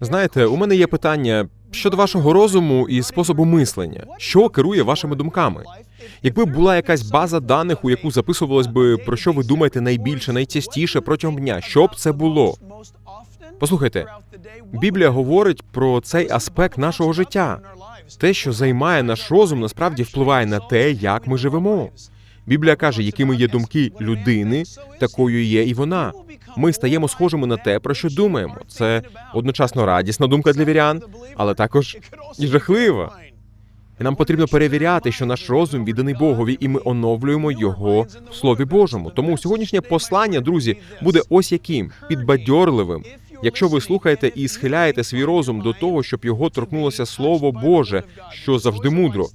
Знаєте, у мене є питання щодо вашого розуму і способу мислення. Що керує вашими думками? Якби була якась база даних, у яку записувалось би про що ви думаєте найбільше, найчастіше протягом дня, що б це було? Послухайте, Біблія говорить про цей аспект нашого життя. Те, що займає наш розум, насправді впливає на те, як ми живемо. Біблія каже, якими є думки людини, такою є і вона. Ми стаємо схожими на те, про що думаємо. Це одночасно радісна думка для вірян, але також і жахлива. І нам потрібно перевіряти, що наш розум відданий Богові, і ми оновлюємо його в Слові Божому. Тому сьогоднішнє послання, друзі, буде ось яким підбадьорливим. Якщо ви слухаєте і схиляєте свій розум до того, щоб його торкнулося Слово Боже, що завжди мудро.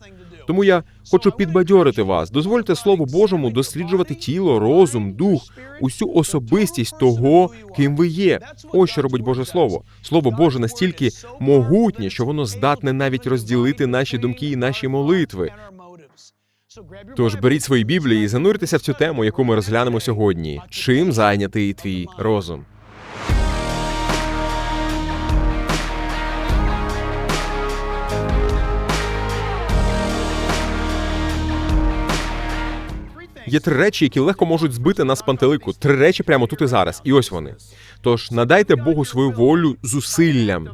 Тому я хочу підбадьорити вас. Дозвольте Слову Божому досліджувати тіло, розум, дух, усю особистість того, ким ви є. Ось що робить Боже Слово. Слово Боже настільки могутнє, що воно здатне навіть розділити наші думки і наші молитви. Тож беріть свої біблії і зануритеся в цю тему, яку ми розглянемо сьогодні. Чим зайнятий твій розум? Є три речі, які легко можуть збити нас пантелику. Три речі прямо тут і зараз. І ось вони. Тож надайте Богу свою волю зусиллям.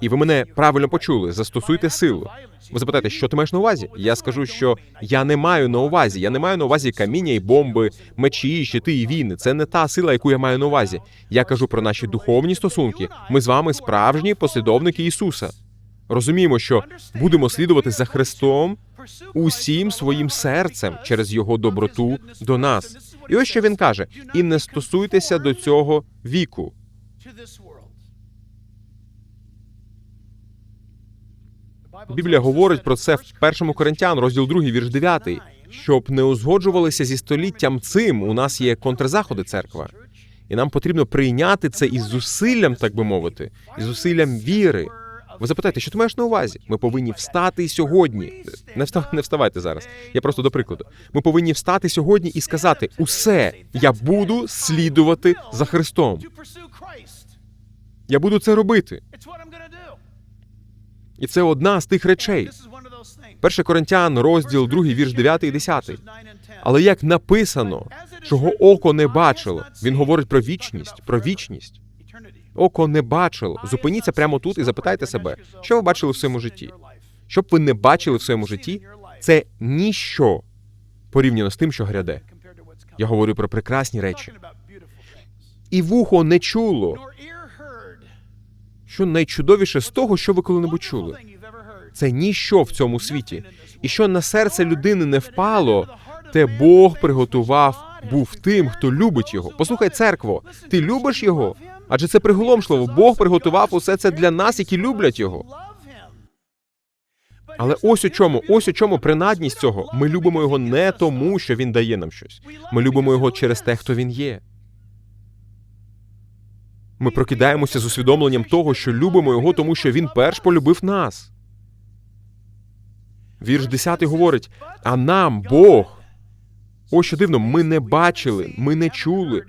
І ви мене правильно почули. Застосуйте силу. Ви запитаєте, що ти маєш на увазі? Я скажу, що я не маю на увазі. Я не маю на увазі каміння і бомби, мечі, щити і війни. Це не та сила, яку я маю на увазі. Я кажу про наші духовні стосунки. Ми з вами справжні послідовники Ісуса. Розуміємо, що будемо слідувати за Христом усім своїм серцем через його доброту до нас. І ось що він каже: і не стосуйтеся до цього віку. Біблія говорить про це в першому Коринтян, розділ 2, вірш 9. Щоб не узгоджувалися зі століттям цим, у нас є контрзаходи церква. І нам потрібно прийняти це із зусиллям, так би мовити, із зусиллям віри. Ви запитаєте, що ти маєш на увазі? Ми повинні встати сьогодні. Не встав, не вставайте зараз. Я просто до прикладу. Ми повинні встати сьогодні і сказати: усе, я буду слідувати за Христом. Я буду це робити. І це одна з тих речей. Перше Коринтян, розділ 2, вірш 9 і 10. Але як написано, чого око не бачило, він говорить про вічність, про вічність. Око не бачило. Зупиніться прямо тут і запитайте себе, що ви бачили в своєму житті. Що б ви не бачили в своєму житті, це ніщо порівняно з тим, що гряде. Я говорю про прекрасні речі. І вухо не чуло, що найчудовіше з того, що ви коли-небудь чули. Це ніщо в цьому світі. І що на серце людини не впало, те Бог приготував був тим, хто любить його. Послухай, церкво, ти любиш його? Адже це приголомшливо. Бог приготував усе це для нас, які люблять його. Але ось у чому, ось у чому принадність цього. Ми любимо його не тому, що він дає нам щось. Ми любимо його через те, хто він є. Ми прокидаємося з усвідомленням того, що любимо його, тому що він перш полюбив нас. Вірш 10 говорить: а нам Бог. Ось що дивно, ми не бачили, ми не чули.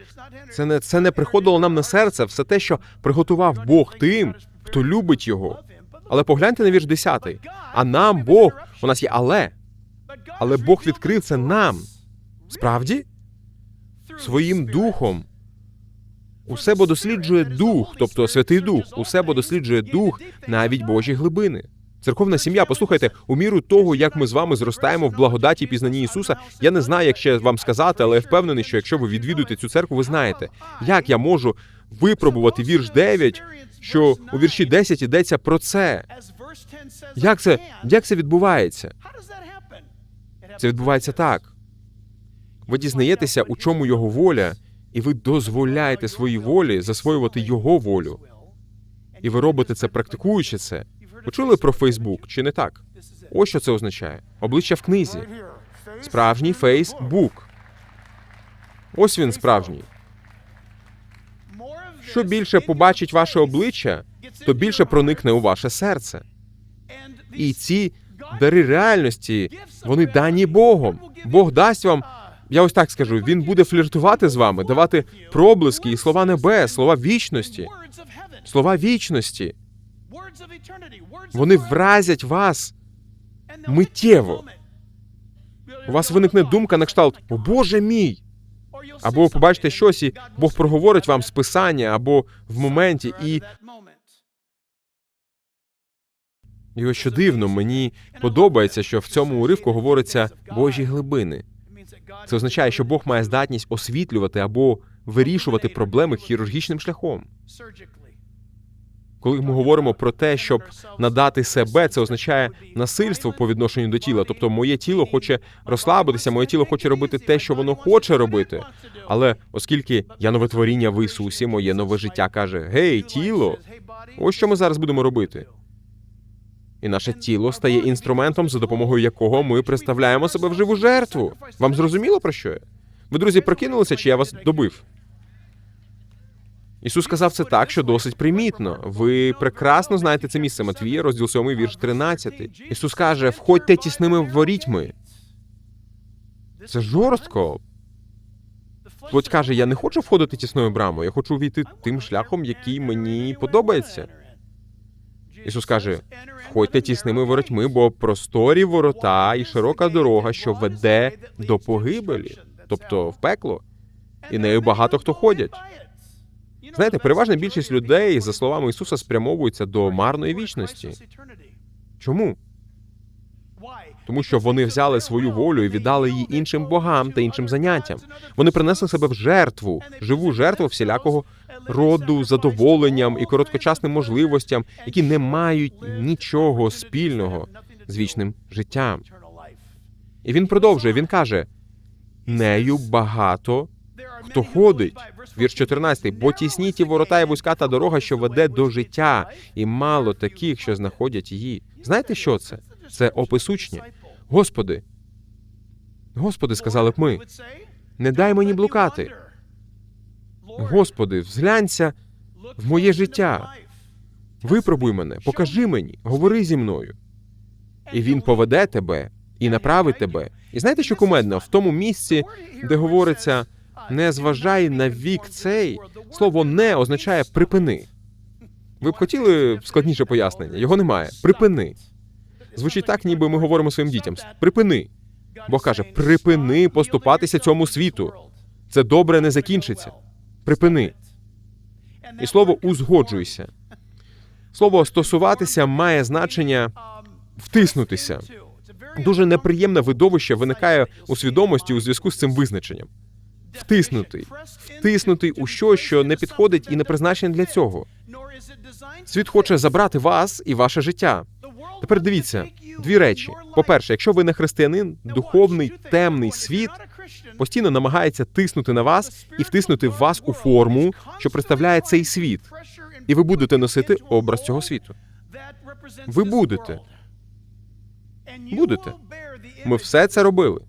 Це не це не приходило нам на серце, все те, що приготував Бог тим, хто любить його. Але погляньте на вірш 10. А нам Бог, у нас є але. Але Бог відкрив це нам. Справді? Своїм духом. Усе бо досліджує дух, тобто Святий Дух, усе бо досліджує дух, навіть Божі глибини. Церковна сім'я, послухайте, у міру того, як ми з вами зростаємо в благодаті пізнанні Ісуса. Я не знаю, як ще вам сказати, але я впевнений, що якщо ви відвідуєте цю церкву, ви знаєте, як я можу випробувати вірш 9, що у вірші 10 йдеться про це. Як це, як це відбувається? Це відбувається так. Ви дізнаєтеся, у чому його воля, і ви дозволяєте своїй волі засвоювати його волю. І ви робите це, практикуючи це. Ви чули про Фейсбук, чи не так? Ось що це означає: обличчя в книзі. Справжній Фейсбук. Ось він справжній. Що більше побачить ваше обличчя, то більше проникне у ваше серце. І ці дари реальності вони дані Богом. Бог дасть вам. Я ось так скажу. Він буде фліртувати з вами, давати проблиски і слова небес, слова вічності, слова вічності. Вони вразять вас миттєво. У вас виникне думка на кшталт О Боже мій! Або ви побачите щось, і Бог проговорить вам з писання, або в моменті, і, і ось що дивно, мені подобається, що в цьому уривку говориться Божі глибини. Це означає, що Бог має здатність освітлювати або вирішувати проблеми хірургічним шляхом. Коли ми говоримо про те, щоб надати себе, це означає насильство по відношенню до тіла. Тобто, моє тіло хоче розслабитися, моє тіло хоче робити те, що воно хоче робити. Але оскільки я нове творіння в Ісусі, моє нове життя каже: Гей, тіло, ось що ми зараз будемо робити. І наше тіло стає інструментом, за допомогою якого ми представляємо себе в живу жертву. Вам зрозуміло про що? Ви, друзі, прокинулися, чи я вас добив? Ісус сказав це так, що досить примітно. Ви прекрасно знаєте це місце Матвія, розділ 7, вірш 13. Ісус каже: входьте тісними ворітьми. Це жорстко. Плоть каже: я не хочу входити тісною брамою, я хочу увійти тим шляхом, який мені подобається. Ісус каже: входьте тісними воротьми, бо просторі ворота і широка дорога, що веде до погибелі, тобто в пекло, і нею багато хто ходять. Знаєте, переважна більшість людей, за словами Ісуса, спрямовуються до марної вічності. Чому? Тому що вони взяли свою волю і віддали її іншим богам та іншим заняттям. Вони принесли себе в жертву, живу жертву всілякого роду задоволенням і короткочасним можливостям, які не мають нічого спільного з вічним життям. І він продовжує. Він каже: нею багато хто ходить. Вірш 14. бо тісні ті ворота і вузька та дорога, що веде до життя, і мало таких, що знаходять її. Знаєте, що це? Це опис учня. Господи, Господи, сказали б ми, не дай мені блукати. Господи, взглянься в моє життя. Випробуй мене, покажи мені, говори зі мною. І він поведе тебе і направить тебе. І знаєте, що кумедно? В тому місці, де говориться не зважай на вік цей, слово не означає припини. Ви б хотіли складніше пояснення? Його немає. Припини. Звучить так, ніби ми говоримо своїм дітям. Припини. Бог каже: припини поступатися цьому світу. Це добре не закінчиться. Припини. І слово узгоджуйся. Слово стосуватися має значення втиснутися. Дуже неприємне видовище виникає у свідомості у зв'язку з цим визначенням. Втиснутий, втиснутий у щось, що не підходить і не призначене для цього. Світ хоче забрати вас і ваше життя. Тепер дивіться дві речі: по-перше, якщо ви не християнин, духовний темний світ постійно намагається тиснути на вас і втиснути вас у форму, що представляє цей світ, і ви будете носити образ цього світу. Ви будете. Будете. Ми все це робили.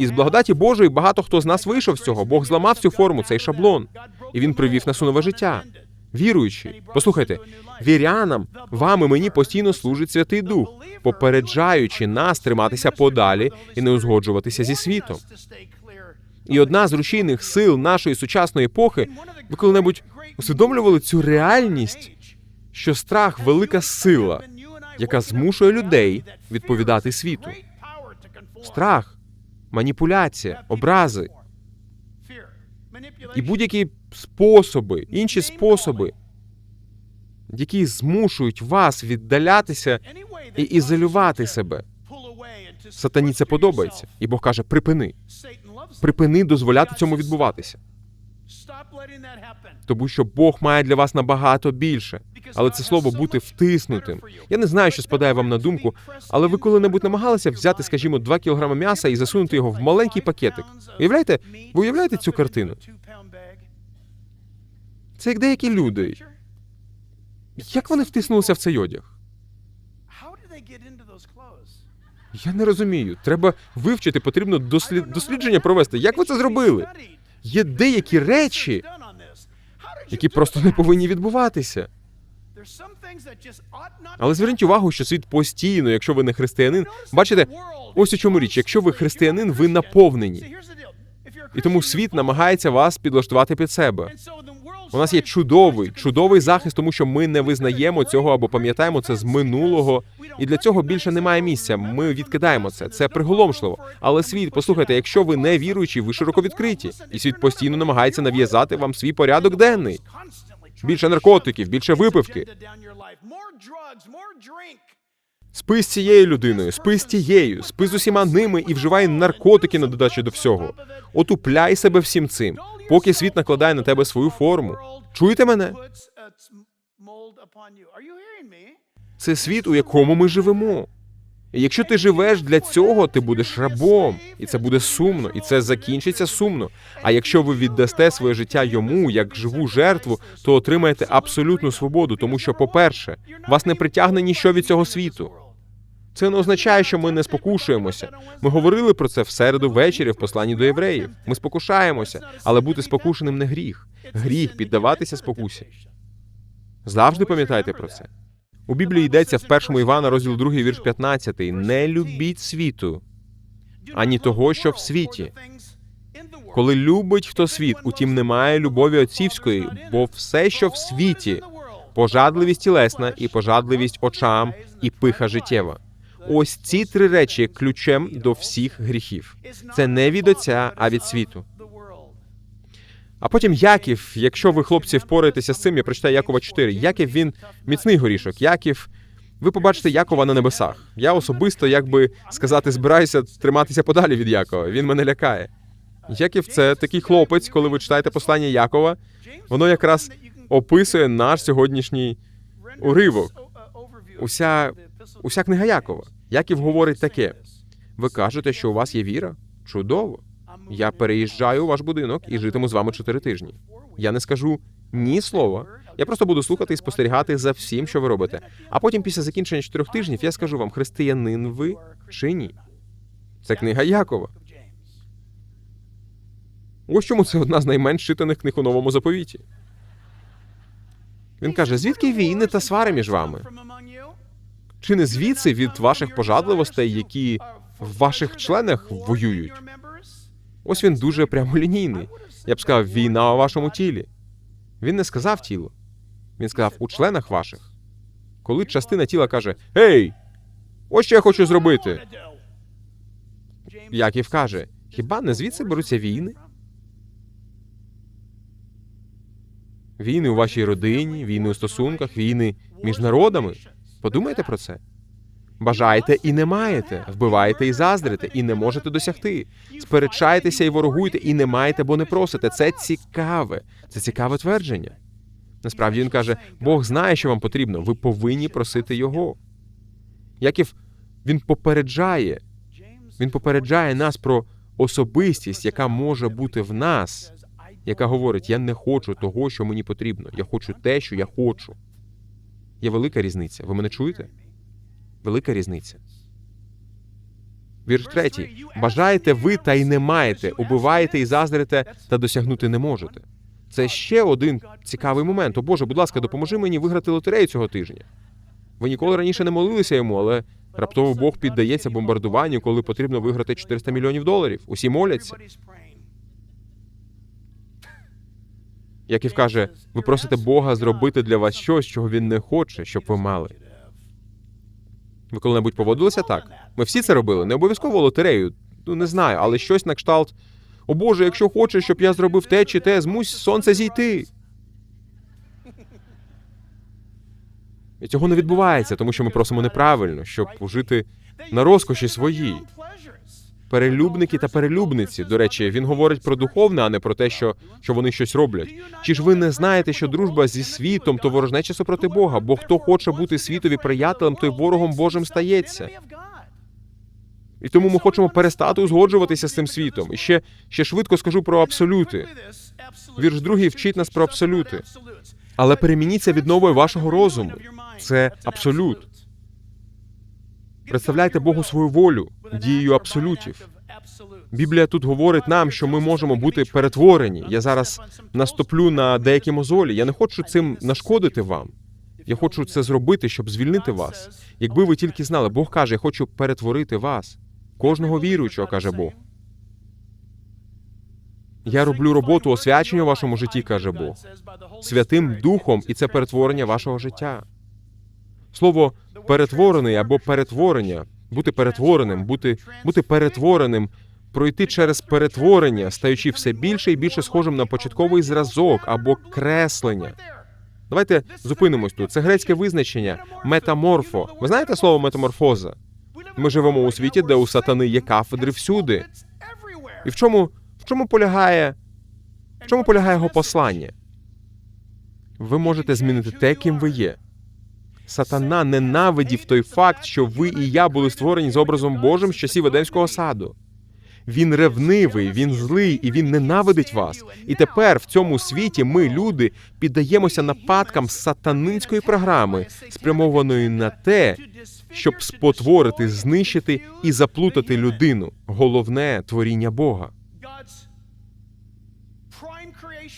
І з благодаті Божої багато хто з нас вийшов з цього. Бог зламав цю форму, цей шаблон, і він привів нас у нове життя. Віруючи, послухайте, вірянам, вам і мені постійно служить Святий Дух, попереджаючи нас триматися подалі і не узгоджуватися зі світом. І одна з рушійних сил нашої сучасної епохи, ви коли-небудь усвідомлювали цю реальність, що страх велика сила, яка змушує людей відповідати світу. Страх, маніпуляція, образи. І будь-які способи, інші способи, які змушують вас віддалятися і ізолювати себе. Сатані це подобається, і Бог каже: припини, припини дозволяти цьому відбуватися. Тому що Бог має для вас набагато більше, але це слово бути втиснутим. Я не знаю, що спадає вам на думку, але ви коли-небудь намагалися взяти, скажімо, 2 кілограми м'яса і засунути його в маленький пакетик. Уявляєте? Ви уявляєте цю картину? Це як деякі люди. Як вони втиснулися в цей одяг? Я не розумію. Треба вивчити, потрібно дослід... дослідження провести. Як ви це зробили? Є деякі речі, які просто не повинні відбуватися. Але зверніть увагу, що світ постійно, якщо ви не християнин, бачите, ось у чому річ. Якщо ви християнин, ви наповнені. І тому світ намагається вас підлаштувати під себе. У нас є чудовий, чудовий захист, тому що ми не визнаємо цього або пам'ятаємо це з минулого, і для цього більше немає місця. Ми відкидаємо це. Це приголомшливо. Але світ, послухайте, якщо ви не віруючі, ви широко відкриті, і світ постійно намагається нав'язати вам свій порядок денний. Більше наркотиків, більше випивки. Спи з цією людиною, спи з тією, спи з усіма ними і вживай наркотики на додачу до всього. Отупляй себе всім цим, поки світ накладає на тебе свою форму. Чуєте мене? Це світ, у якому ми живемо. І якщо ти живеш для цього, ти будеш рабом, і це буде сумно, і це закінчиться сумно. А якщо ви віддасте своє життя йому як живу жертву, то отримаєте абсолютну свободу, тому що, по-перше, вас не притягне ніщо від цього світу. Це не означає, що ми не спокушуємося. Ми говорили про це в середу ввечері в посланні до євреїв. Ми спокушаємося, але бути спокушеним не гріх. Гріх піддаватися спокусі. Завжди пам'ятайте про це. У Біблії йдеться в першому Івана, розділ 2, вірш 15. Не любіть світу, ані того, що в світі. Коли любить хто світ, утім немає любові отцівської, бо все, що в світі, пожадливість тілесна і пожадливість очам, і пиха життєва. Ось ці три речі ключем до всіх гріхів. Це не від отця, а від світу. А потім Яків, якщо ви, хлопці, впораєтеся з цим, я прочитаю Якова 4. Яків він міцний горішок. Яків, ви побачите Якова на небесах. Я особисто, як би сказати, збираюся триматися подалі від Якова. Він мене лякає. Яків це такий хлопець, коли ви читаєте послання Якова, воно якраз описує наш сьогоднішній уривок. Уся, уся книга Якова. Яків говорить таке: ви кажете, що у вас є віра? Чудово. Я переїжджаю у ваш будинок і житиму з вами чотири тижні. Я не скажу ні слова. Я просто буду слухати і спостерігати за всім, що ви робите. А потім, після закінчення чотирьох тижнів, я скажу вам, християнин ви чи ні. Це книга Якова. Ось чому це одна з найменш читаних книг у новому заповіті. Він каже: звідки війни та свари між вами? Чи не звідси від ваших пожадливостей, які в ваших членах воюють? Ось він дуже прямолінійний. Я б сказав, війна у вашому тілі. Він не сказав тіло. Він сказав у членах ваших. Коли частина тіла каже: Гей, ось що я хочу зробити. Яків каже: хіба не звідси беруться війни? Війни у вашій родині, війни у стосунках, війни між народами. Подумайте про це. Бажаєте і не маєте, вбиваєте і заздрите, і не можете досягти. Сперечаєтеся і ворогуєте, і не маєте, бо не просите. Це цікаве, це цікаве твердження. Насправді він каже: Бог знає, що вам потрібно. Ви повинні просити його. Яків він попереджає, він попереджає нас про особистість, яка може бути в нас, яка говорить: Я не хочу того, що мені потрібно. Я хочу те, що я хочу. Є велика різниця. Ви мене чуєте? Велика різниця. Вірш третій. Бажаєте ви та й не маєте, убиваєте і заздрите, та досягнути не можете. Це ще один цікавий момент. О Боже, будь ласка, допоможи мені виграти лотерею цього тижня. Ви ніколи раніше не молилися йому, але раптово Бог піддається бомбардуванню, коли потрібно виграти 400 мільйонів доларів. Усі моляться. Яків каже, ви просите Бога зробити для вас щось, чого він не хоче, щоб ви мали. Ви коли-небудь поводилися так? Ми всі це робили, не обов'язково лотерею. Ну не знаю, але щось на кшталт. О Боже, якщо хочеш, щоб я зробив те чи те, змусь сонце зійти. І цього не відбувається, тому що ми просимо неправильно, щоб жити на розкоші своїй. Перелюбники та перелюбниці. До речі, він говорить про духовне, а не про те, що, що вони щось роблять. Чи ж ви не знаєте, що дружба зі світом то ворожнеча супроти Бога? Бо хто хоче бути світові приятелем, той ворогом Божим стається. І тому ми хочемо перестати узгоджуватися з цим світом. І ще, ще швидко скажу про абсолюти. Вірш другий вчить нас про абсолюти. Але перемініться відновою вашого розуму. Це абсолют. Представляйте Богу свою волю дією абсолютів. Біблія тут говорить нам, що ми можемо бути перетворені. Я зараз настоплю на деякі мозолі. Я не хочу цим нашкодити вам. Я хочу це зробити, щоб звільнити вас. Якби ви тільки знали, Бог каже, я хочу перетворити вас. Кожного віруючого, каже Бог. Я роблю роботу освячення у вашому житті, каже Бог, святим духом, і це перетворення вашого життя. Слово перетворений або перетворення, бути перетвореним, бути, бути перетвореним, пройти через перетворення, стаючи все більше і більше схожим на початковий зразок або креслення. Давайте зупинимось тут. Це грецьке визначення метаморфо. Ви знаєте слово метаморфоза? Ми живемо у світі, де у сатани є кафедри всюди. І в чому, в чому полягає в чому полягає його послання? Ви можете змінити те, ким ви є. Сатана ненавидів той факт, що ви і я були створені з образом Божим з часів Едемського саду. Він ревнивий, він злий і він ненавидить вас. І тепер в цьому світі ми, люди, піддаємося нападкам сатанинської програми, спрямованої на те, щоб спотворити, знищити і заплутати людину, головне творіння Бога.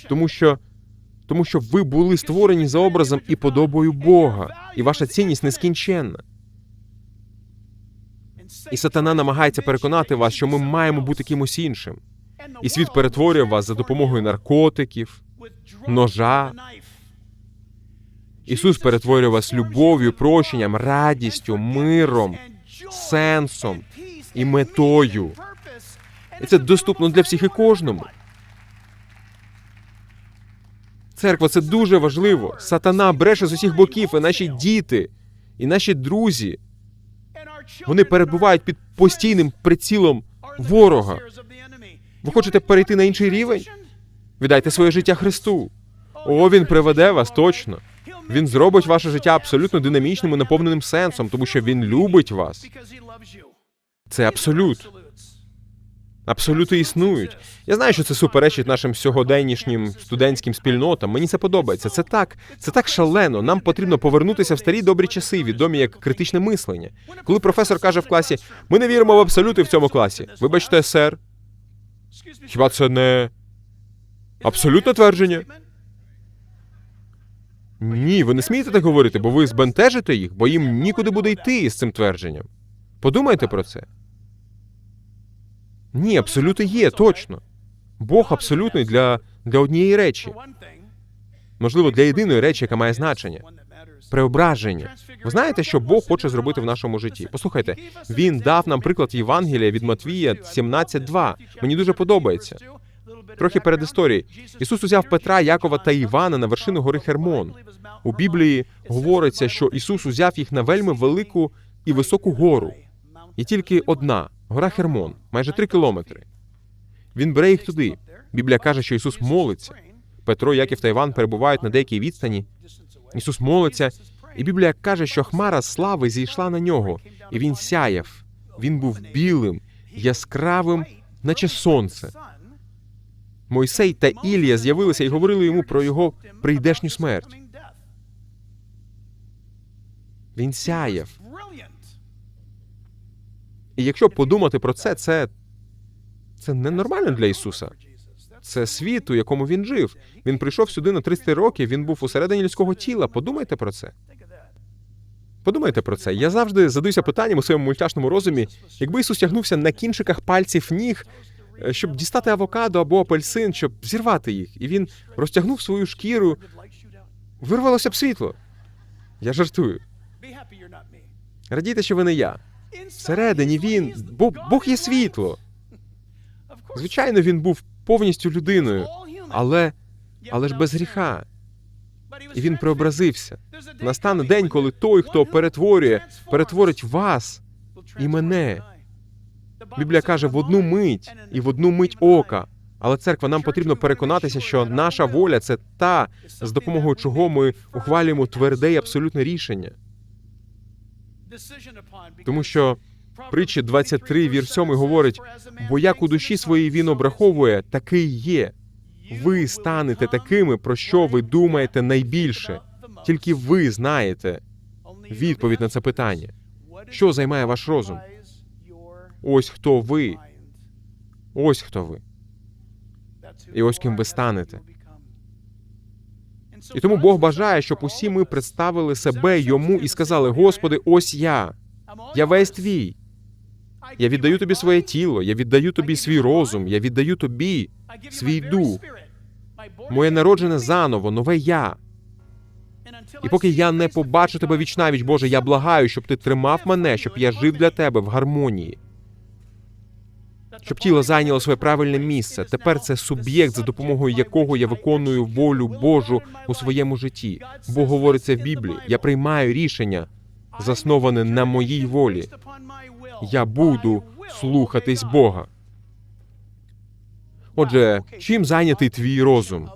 Тому що, тому що ви були створені за образом і подобою Бога, і ваша цінність нескінченна. І сатана намагається переконати вас, що ми маємо бути кимось іншим. І світ перетворює вас за допомогою наркотиків, ножа. Ісус перетворює вас любов'ю, прощенням, радістю, миром, сенсом і метою. І це доступно для всіх і кожному. Церква це дуже важливо. Сатана бреше з усіх боків, і наші діти, і наші друзі. Вони перебувають під постійним прицілом ворога. Ви хочете перейти на інший рівень? Віддайте своє життя Христу. О, він приведе вас точно. Він зробить ваше життя абсолютно динамічним і наповненим сенсом, тому що він любить вас. Це абсолют. Абсолюти існують. Я знаю, що це суперечить нашим сьогоденнішнім студентським спільнотам. Мені це подобається. Це так, це так шалено. Нам потрібно повернутися в старі добрі часи, відомі як критичне мислення. Коли професор каже в класі, ми не віримо в абсолюти в цьому класі. Вибачте, сер. Хіба це не абсолютне твердження? Ні, ви не смієте так говорити, бо ви збентежите їх, бо їм нікуди буде йти з цим твердженням. Подумайте про це. Ні, абсолюти є, точно. Бог абсолютний для, для однієї речі, можливо, для єдиної речі, яка має значення преображення. Ви знаєте, що Бог хоче зробити в нашому житті? Послухайте, він дав нам приклад Євангелія від Матвія 17.2. Мені дуже подобається. Трохи перед історією. Ісус узяв Петра, Якова та Івана на вершину гори Хермон. У Біблії говориться, що Ісус узяв їх на вельми велику і високу гору. Є тільки одна гора Хермон, майже три кілометри. Він бере їх туди. Біблія каже, що Ісус молиться. Петро, Яків та Іван перебувають на деякій відстані. Ісус молиться, і Біблія каже, що хмара слави зійшла на нього, і він сяяв. Він був білим, яскравим, наче сонце. Мойсей та Ілія з'явилися і говорили йому про його прийдешню смерть. Він сяяв. І якщо подумати про це, це, це ненормально для Ісуса. Це світ, у якому він жив. Він прийшов сюди на 300 років, він був усередині людського тіла. Подумайте про це. Подумайте про це. Я завжди задаюся питанням у своєму мультяшному розумі, якби Ісус тягнувся на кінчиках пальців ніг, е, щоб дістати авокадо або апельсин, щоб зірвати їх, і він розтягнув свою шкіру, вирвалося б світло. Я жартую. Радійте, що ви не я. Всередині він, бо Бог є світло. Звичайно, він був повністю людиною, але, але ж без гріха. І він преобразився. Настане день, коли той, хто перетворює, перетворить вас і мене. Біблія каже в одну мить і в одну мить ока. Але церква нам потрібно переконатися, що наша воля це та, з допомогою чого ми ухвалюємо тверде і абсолютне рішення. Тому що притчі 23, вір 7 говорить: бо як у душі своїй він обраховує, такий є. Ви станете такими, про що ви думаєте найбільше. Тільки ви знаєте відповідь на це питання. Що займає ваш розум? Ось хто ви. Ось хто ви. І ось ким ви станете. І тому Бог бажає, щоб усі ми представили себе йому і сказали: Господи, ось я. Я весь твій. Я віддаю тобі своє тіло, я віддаю тобі свій розум, я віддаю тобі свій дух, моє народжене заново, нове я. І поки я не побачу тебе вічнавіч, Боже, я благаю, щоб ти тримав мене, щоб я жив для тебе в гармонії, щоб тіло зайняло своє правильне місце. Тепер це суб'єкт, за допомогою якого я виконую волю Божу у своєму житті. Бог говорить це в Біблії. Я приймаю рішення, засноване на моїй волі. Я буду слухатись Бога. Отже, чим зайнятий твій розум?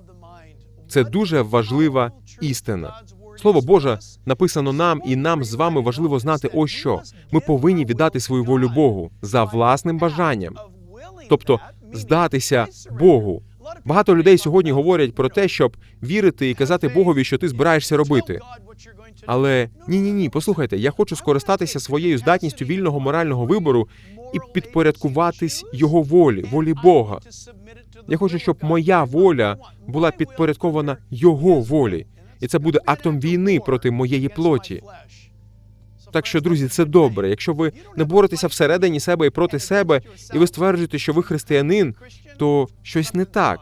Це дуже важлива істина. Слово Боже написано нам, і нам з вами важливо знати ось що. Ми повинні віддати свою волю Богу за власним бажанням, тобто здатися Богу. Багато людей сьогодні говорять про те, щоб вірити і казати Богові, що ти збираєшся робити. Але ні, ні, ні, послухайте, я хочу скористатися своєю здатністю вільного морального вибору і підпорядкуватись його волі, волі Бога. Я хочу, щоб моя воля була підпорядкована його волі, і це буде актом війни проти моєї плоті. Так що, друзі, це добре. Якщо ви не боретеся всередині себе і проти себе, і ви стверджуєте, що ви християнин, то щось не так.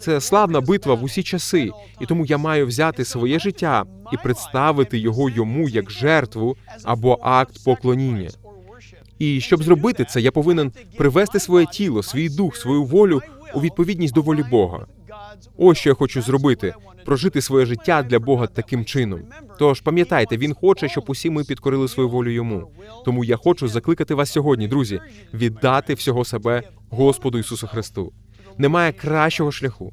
Це славна битва в усі часи, і тому я маю взяти своє життя і представити його йому як жертву або акт поклоніння. І щоб зробити це, я повинен привести своє тіло, свій дух, свою волю у відповідність до волі Бога. Ось що я хочу зробити прожити своє життя для Бога таким чином. Тож пам'ятайте, він хоче, щоб усі ми підкорили свою волю йому. Тому я хочу закликати вас сьогодні, друзі, віддати всього себе Господу Ісусу Христу. Немає кращого шляху,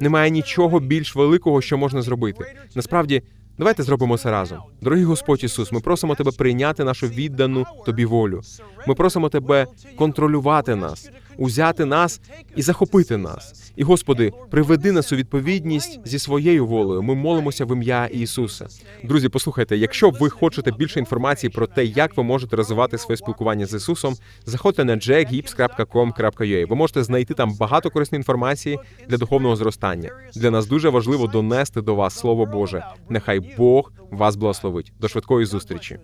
немає нічого більш великого, що можна зробити. Насправді, давайте зробимо це разом. Дорогий Господь Ісус, ми просимо тебе прийняти нашу віддану тобі волю. Ми просимо тебе контролювати нас, узяти нас і захопити нас. І, Господи, приведи нас у відповідність зі своєю волею. Ми молимося в ім'я Ісуса. Друзі, послухайте, якщо ви хочете більше інформації про те, як ви можете розвивати своє спілкування з Ісусом, заходьте на jgips.com.ua. Ви можете знайти там багато корисної інформації для духовного зростання. Для нас дуже важливо донести до вас Слово Боже. Нехай Бог вас благословить. До швидкої зустрічі.